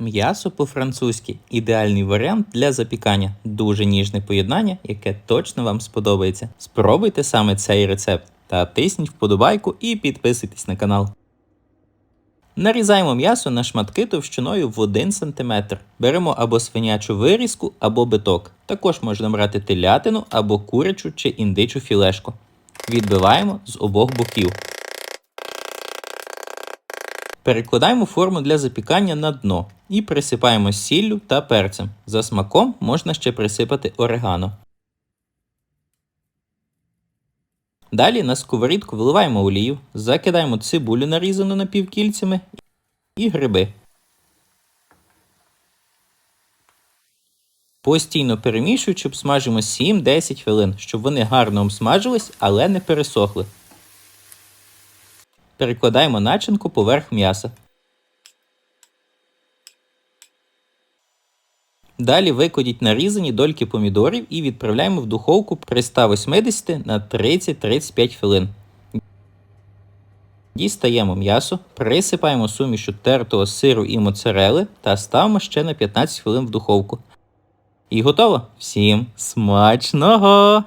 М'ясо по-французьки ідеальний варіант для запікання. Дуже ніжне поєднання, яке точно вам сподобається. Спробуйте саме цей рецепт та тисніть вподобайку і підписуйтесь на канал. Нарізаємо м'ясо на шматки товщиною в 1 см. Беремо або свинячу вирізку, або биток. Також можна брати телятину або курячу чи індичу філешку. Відбиваємо з обох боків. Перекладаємо форму для запікання на дно і присипаємо сіллю та перцем. За смаком можна ще присипати орегано. Далі на сковорідку виливаємо олію, закидаємо цибулю нарізану напівкільцями і гриби. Постійно перемішуючи, обсмажимо 7-10 хвилин, щоб вони гарно обсмажились, але не пересохли. Перекладаємо начинку поверх м'яса. Далі викладіть нарізані дольки помідорів і відправляємо в духовку при 180 на 30-35 хвилин. Дістаємо м'ясо, присипаємо сумішу тертого сиру і моцарели та ставимо ще на 15 хвилин в духовку. І готово! Всім смачного!